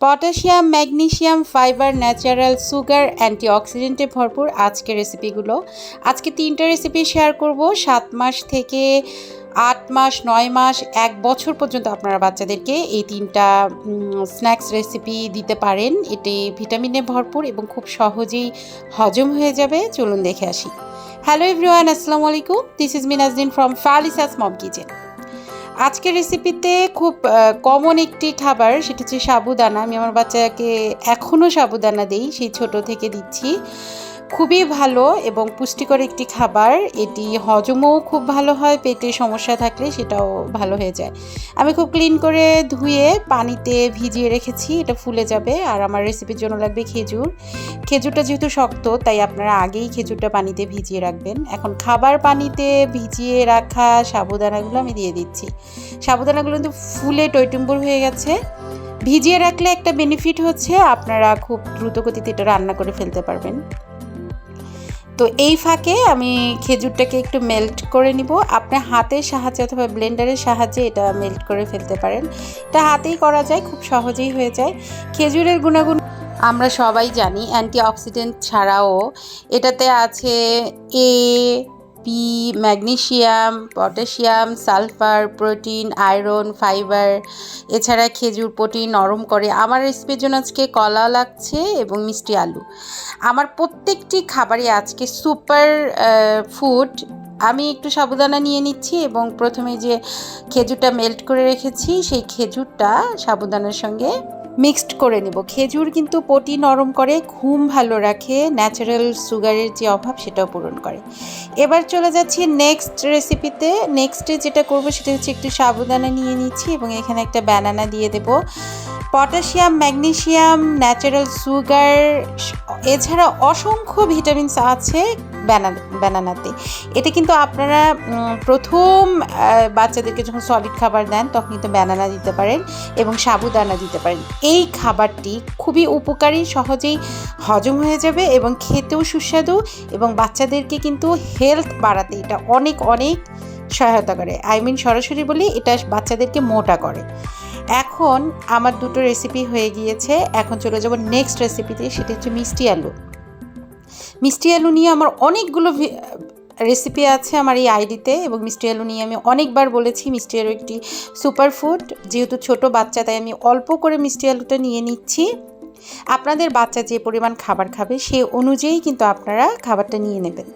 Potassium, magnesium, fibre, natural, sugar, অ্যান্টিঅক্সিডেন্টে ভরপুর আজকের রেসিপিগুলো। আজকে তিনটা রেসিপি শেয়ার করব। সাত মাস থেকে আট মাস, নয় মাস, এক বছর পর্যন্ত আপনারা বাচ্চাদেরকে এই তিনটা স্ন্যাক্স রেসিপি দিতে পারেন। এটি ভিটামিনে ভরপুর এবং খুব সহজেই হজম হয়ে যাবে। চলুন দেখে আসি। হ্যালো এভরিওয়ান, আসসালামু আলাইকুম। This is Minajdin from Falisa's mom kitchen আজকের রেসিপিতে খুব কমন একটি খাবার, সেটা হচ্ছে সাবুদানা। আমি আমার বাচ্চাকে এখনও সাবুদানা দিই, সেই ছোট থেকে দিচ্ছি। খুবই ভালো এবং পুষ্টিকর একটি খাবার। এটি হজমও খুব ভালো হয় পেটে সমস্যা থাকলে সেটাও ভালো হয়ে যায়। আমি খুব ক্লিন করে ধুয়ে পানিতে ভিজিয়ে রেখেছি, এটা ফুলে যাবে। আর আমার রেসিপির জন্য লাগবে খেজুর। খেজুরটা যেহেতু শক্ত, তাই আপনারা আগেই খেজুরটা পানিতে ভিজিয়ে রাখবেন। এখন খাবার পানিতে ভিজিয়ে রাখা সাবুদানাগুলো আমি দিয়ে দিচ্ছি। সাবুদানাগুলো কিন্তু ফুলে টইটুম্বুর হয়ে গেছে। ভিজিয়ে রাখলে একটা বেনিফিট হচ্ছে, আপনারা খুব দ্রুত গতিতে এটা রান্না করে ফেলতে পারবেন। তো এই ফাঁকে আমি খেজুরটাকে একটু মেল্ট করে নিব। আপনার হাতের সাহায্যে অথবা ব্লেন্ডারের সাহায্যে এটা মেল্ট করে ফেলতে পারেন। এটা হাতেই করা যায়, খুব সহজেই হয়ে যায়। খেজুরের গুণাগুণ আমরা সবাই জানি অ্যান্টিঅক্সিডেন্ট ছাড়াও এটাতে আছে A P magnesium potassium sulphur protein iron fibre এছাড়া খেজুর, প্রোটিন নরম করে। আমার রেসিপির জন্য আজকে কলা লাগছে এবং মিষ্টি আলু। আমার প্রত্যেকটি খাবারই আজকে সুপার ফুড আমি একটু সাবুদানা নিয়ে নিচ্ছি এবং প্রথমে যে খেজুরটা মেল্ট করে রেখেছি, সেই খেজুরটা সাবুদানার সঙ্গে মিক্সড করে নেব। খেজুর কিন্তু পটি নরম করে ঘুম ভালো রাখে ন্যাচারাল সুগারের যে অভাব সেটাও পূরণ করে। এবার চলে যাচ্ছি নেক্সট রেসিপিতে নেক্সটে যেটা করব সেটা হচ্ছে একটু সাবুদানা নিয়ে নিচ্ছি এবং এখানে একটা ব্যানানা দিয়ে দেব। পটাশিয়াম ম্যাগনেশিয়াম ন্যাচারাল সুগার এছাড়া অসংখ্য ভিটামিনস আছে। ব্যানানাতে এটা কিন্তু আপনারা প্রথম বাচ্চাদেরকে যখন সলিড খাবার দেন, তখন কিন্তু ব্যানানা দিতে পারেন এবং সাবুদানা দিতে পারেন। এই খাবারটি খুবই উপকারী, সহজেই হজম হয়ে যাবে এবং খেতেও সুস্বাদু এবং বাচ্চাদেরকে কিন্তু হেলথ বাড়াতে এটা অনেক অনেক সহায়তা করে। আই মিন সরাসরি বলি, এটা বাচ্চাদেরকে মোটা করে। এখন আমার দুটো রেসিপি হয়ে গিয়েছে। এখন চলে যাব নেক্সট রেসিপিতে সেটা হচ্ছে মিষ্টি আলু। মিষ্টি আলু নিয়ে আমার অনেকগুলো রেসিপি আছে আমার এই আইডিতে এবং মিষ্টি আলু নিয়ে আমি অনেকবার বলেছি, মিষ্টি আলু একটি সুপার ফুড যেহেতু ছোট বাচ্চা তাই আমি অল্প করে মিষ্টি আলুটা নিয়ে নিচ্ছি। আপনাদের বাচ্চা যে পরিমাণ খাবার খাবে সে অনুযায়ী কিন্তু আপনারা খাবারটা নিয়ে নেবেন।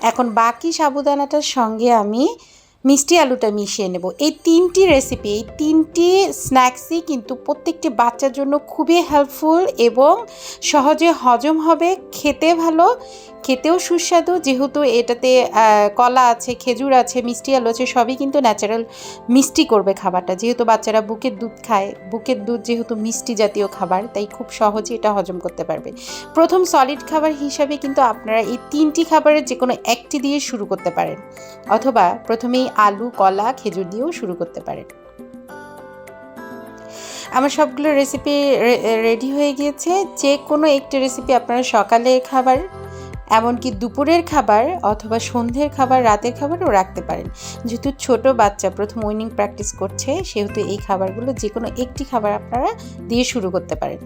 এখন বাকি সাবুদানাটার সঙ্গে আমি মিষ্টি আলুটা মিশিয়ে নেব। এই তিনটি রেসিপি এই তিনটি স্ন্যাক্সই কিন্তু প্রত্যেকটি বাচ্চার জন্য খুবই হেল্পফুল এবং সহজে হজম হবে, খেতে ভালো খেতেও সুস্বাদু, যেহেতু এটাতে কলা আছে, খেজুর আছে, মিষ্টি আলু আছে, সবই কিন্তু ন্যাচারাল মিষ্টি করবে খাবারটা। যেহেতু বাচ্চারা বুকের দুধ খায়, বুকের দুধ যেহেতু মিষ্টি জাতীয় খাবার, তাই খুব সহজে এটা হজম করতে পারবে। প্রথম সলিড খাবার হিসাবে কিন্তু আপনারা এই তিনটি খাবারের যে কোনো একটি দিয়ে শুরু করতে পারেন, অথবা প্রথমেই আলু, কলা, খেজুর দিয়েও শুরু করতে পারেন। আমার সবগুলো রেসিপি রেডি হয়ে গিয়েছে। যে কোনো একটি রেসিপি আপনারা সকালে খাবার এমনকি দুপুরের খাবার অথবা সন্ধ্যের খাবার, রাতের খাবারও রাখতে পারেন। যেহেতু ছোট বাচ্চা প্রথম উইনিং প্র্যাকটিস করছে, সেহেতু এই খাবারগুলো যে কোনো একটি খাবার আপনারা দিয়ে শুরু করতে পারেন।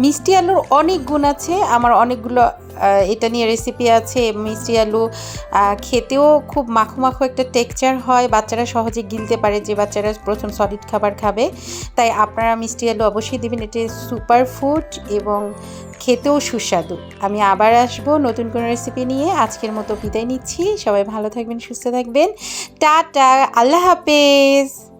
মিষ্টি আলুর অনেক গুণ আছে, আমার অনেকগুলো এটা নিয়ে রেসিপি আছে, মিষ্টি আলু খেতেও খুব মাখো মাখো একটা টেক্সচার হয়। বাচ্চারা সহজে গিলতে পারে যে বাচ্চারা প্রথম সলিড খাবার খাবে। তাই আপনারা মিষ্টি আলু অবশ্যই দেবেন। এটি সুপার ফুড এবং খেতেও সুস্বাদু। আমি আবার আসব নতুন কোনো রেসিপি নিয়ে। আজকের মতো বিদায় নিচ্ছি। সবাই ভালো থাকবেন, সুস্থ থাকবেন। টাটা! আল্লাহ হাফেজ!